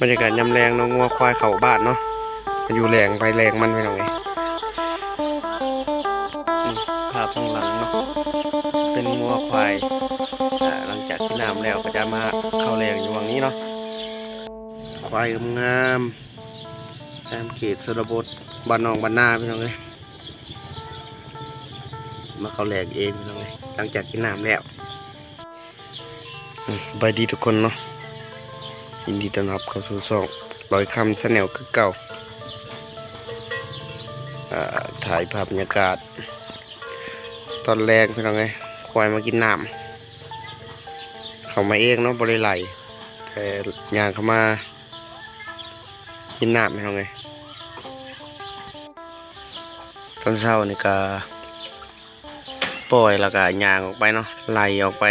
บรรยากาศยำแรงเนาะงัวควายเข่าบ้านเนาะอยู่แรงไปแรงมันไปหน่อยนี่ภาพข้างหลังเนาะเป็นงัวควายอ่าหลังจากที่น้ำแล้วก็จะมาเข้าแรงอยู่วังนี้เนาะควายงามๆตามเขตสระบทบ้านนองบ้านนาพี่น้องเลยมาเข้าแรงเองพี่น้องเลยหลังจากที่น้ำแล้วอืมสบายดีทุกคนเนาะ ยินดีต้อนรับเข้าสู่ช่องร้อยคำสแนลคือเก่าอ่าถ่ายภาพบรรยากาศ ตอนแรกพี่น้องไงควายมากินน้ำเขามาเองเนาะบริไหลแต่ยางเขามากินน้ำพี่น้องไงตอนเช้านี่ก็ปล่อยแล้วก็ยางออกไปเนาะไหลออกไป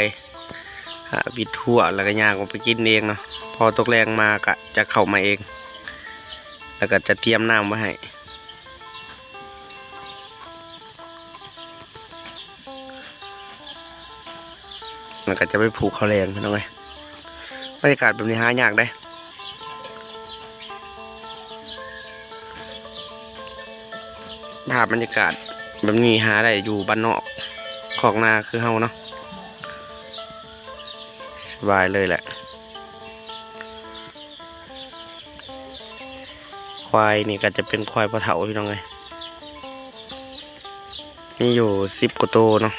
หาวิดทั่วแล้วก็ยางออกไปกินเองเนาะพอตกแรงมาก็จะเข้ามาเอง แล้วก็จะเตรียมน้ำไว้ให้แล้วก็จะไปผูกเขาแรงพี่น้องไงบรรยากาศแบบนี้หายากได้ภาพบรรยากาศแบบนี้หาได้อยู่บ้านนอกขอกนาคือเฮาเนาะ สบายเลยแหละ ควายนี่ก็จะเป็นควายปลาเถาพี่น้องเลยมีอยู่สิบกว่าตัวเนาะ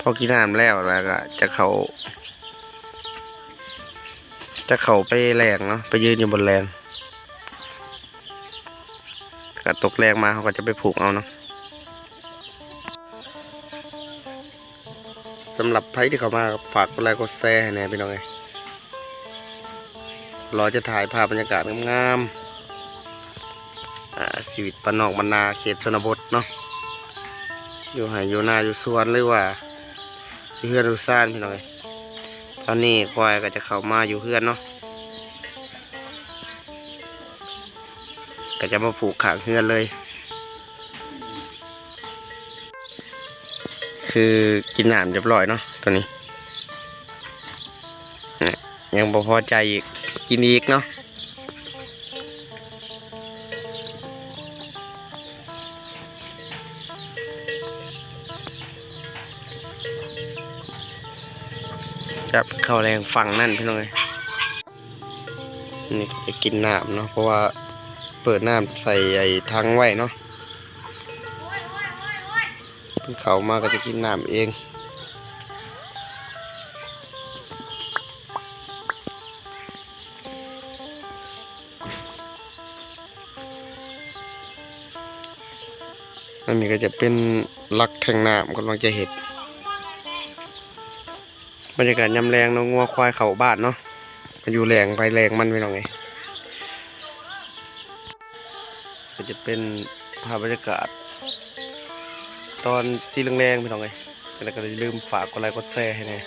พอกินน้ำแล้วแล้วก็จะเขาจะเขาไปแรงเนาะไปยืนอยู่บนแรงก็ตกแรงมาเขาก็จะไปผูกเอาเนาะำหรับไพ่ที่เขามาฝากกดไลค์กดแชร์ให้แน่พี่น้องเลยรอจะถ่ายภาพบรรยากาศงามๆอาชีวิตปนนอกบรรนาเขตชนบทเนาะอยู่ไหอยู่นาอยู่สวนหรือว่าอยู่เฮือนอยู่ซ่านพี่น้อยตอนนี้ควายก็จะเข้ามาอยู่เฮือนเนาะก็จะมาผูกขางเฮือนเลย คือกินหน้ำเรียบร้อยเนาะตัวนี้ยังพอใจอีกกินอีกเนาะจับเข้าแรงฝั่งนั่นพี่น้องเอ้ยนี่จะกินน้ำเนาะเพราะว่าเปิดน้ำใส่ไอ้ทังไว้เนาะ เพิ่งเขามาก็จะกินน้ำเองอันนี้ก็จะเป็นลักแทงน้ำกำลังจะเห็ดบรรยากาศยำแรงเนาะงัวควายเขาบ้านเนาะมาอยู่แรงไปแรงมันไปหน่อยก็จะเป็นภาพบรรยากาศ ตอนสีแรงๆพี่น้องเลยแล้วก็อย่าลืมฝากกดไลค์กดแชร์ให้แน่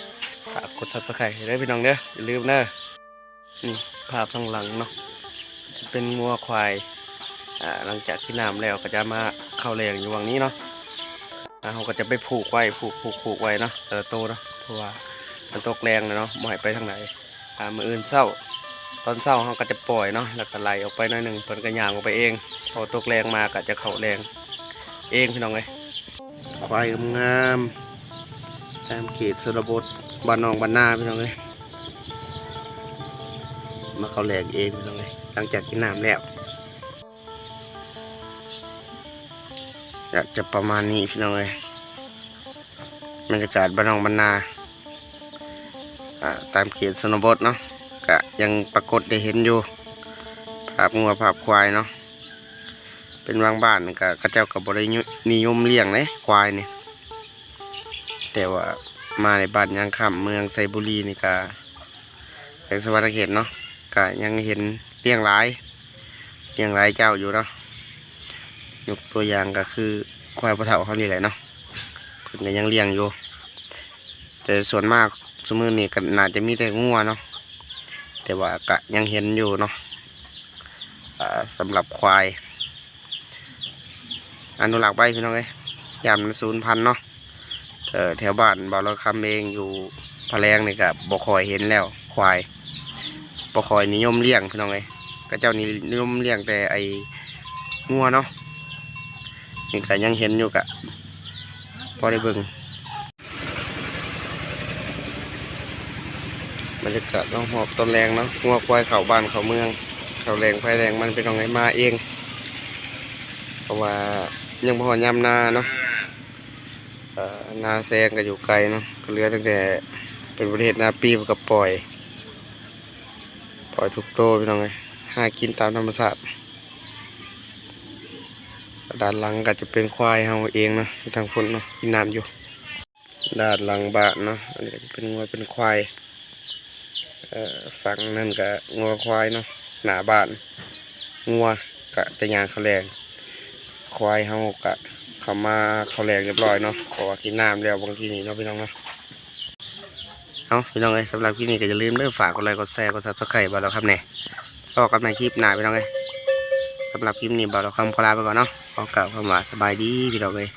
ฝากกดซับสไครต์ให้ได้พี่น้องเด้ออย่าลืมเด้อนี่ภาพข้างหลังเนาะเป็นงัวควายอ่าหลังจากที่น้ำแล้วก็จะมาเข้าแรงอยู่วังนี้เนาะอ่าเขาก็จะไปผูกไว้ผูกผูกผูกไว้เนาะแต่ละตัวเนาะเพราะว่ามันตกแรงเลยเนาะบ่ไปทางไหนอ่ามืออื่นเศร้าตอนเศร้าเขาก็จะปล่อยเนาะแล้วก็ไหลออกไปหน่อยหนึ่งเพิ่นก็ย่างออกไปเองพอตกแรงมาก็จะเข้าแรงเองพี่น้องเลย ควายงามตามเขตสระบทบ้านนองบ้านนาพี่น้องเลยมาเขาแรงเองพี่น้องเลยหลังจากกินน้ำแล้วอยากจะประมาณนี้พี่น้องเลยบรรยากาศบ้านนองบ้านนาอ่าตามเขตสนบทเนาะก็ยังปรากฏได้เห็นอยู่ ภาพงัวภาพควายเนาะ เป็นบางบ้านก็กระเจ้ากับบรินิยมเลี้ยงเลยควายเนี่ยแต่ว่ามาในบ้านยางคำเมืองไซบุรีนี่ก็แขวงสวรรณเขตเนาะก็ยังเห็นเลี้ยงหลายเลี้ยงหลายเจ้าอยู่เนาะยกตัวอย่างก็คือควายปลาเถาเขานี่แหละเนาะเพิ่นก็ยังเลี้ยงอยู่ แต่ส่วนมากสมือนี้ก็น่าจะมีแต่งัวเนาะแต่ว่าก็ยังเห็นอยู่เนาะอ่าสำหรับควาย อนุรักษ์ไว้พี่น้องเอ้ยยามศูนย์พันเนาะเออแถวบ้านบ่าวเราคำเองอยู่พะแรงนี่ก็บ่คอยเห็นแล้ว ควายปบ่คอยนิยมเลี้ยงพี่น้องเอ้ยก็เจ้านี่นิยมเลี้ยงแต่ไอ้งัวเนาะนี่ก็ยังเห็นอยู่กะพอได้เบิ่งบรรยากาศน้องหอบต้นแรงเนาะงัวควายเขาบ้านเขาเมือง เขาแรงไฟแรงมันเป็นองไงมาเอง เพราะว่า ยังพอยำนาเนาะนาแซงก็อยู่ไกลเนาะก็เลือตั้งแต่เป็นประเทศนาปีกับปล่อย ปล่อยทุกโตพี่น้องเลยหากินตามธรรมชาติด้านหลังก็จะเป็นควายเฮาเองเนาะทางคนเนาะกินน้ำอยู่ ด้านหลังบ้านเนาะอันนี้ก็เป็นงัวเป็นควายเอ่อฝั่งนั่นก็งัวควายเนาะหน้าบ้านงัวกะจะยางเขาแรง ควายเฮากะเขามาเขาแรงเรียบร้อยเนาะเพราะว่ากินน้ำแล้วบางทีนี่เนาะพี่น้องเนาะเอาพี่น้องเอ้ยสำหรับคลิปนี้ก็อย่าลืมเลื่อฝากกดไลค์กดแชร์กดซับสไครต์บ่าวเราครับเนี่ยต่อกันในคลิปหน้าพี่น้องเอ้ยสำหรับคลิปนี้บ่าวเราคำขอลาไปก่อนเนาะขอกล่าวคำว่าสบายดีพี่น้องเอ้ย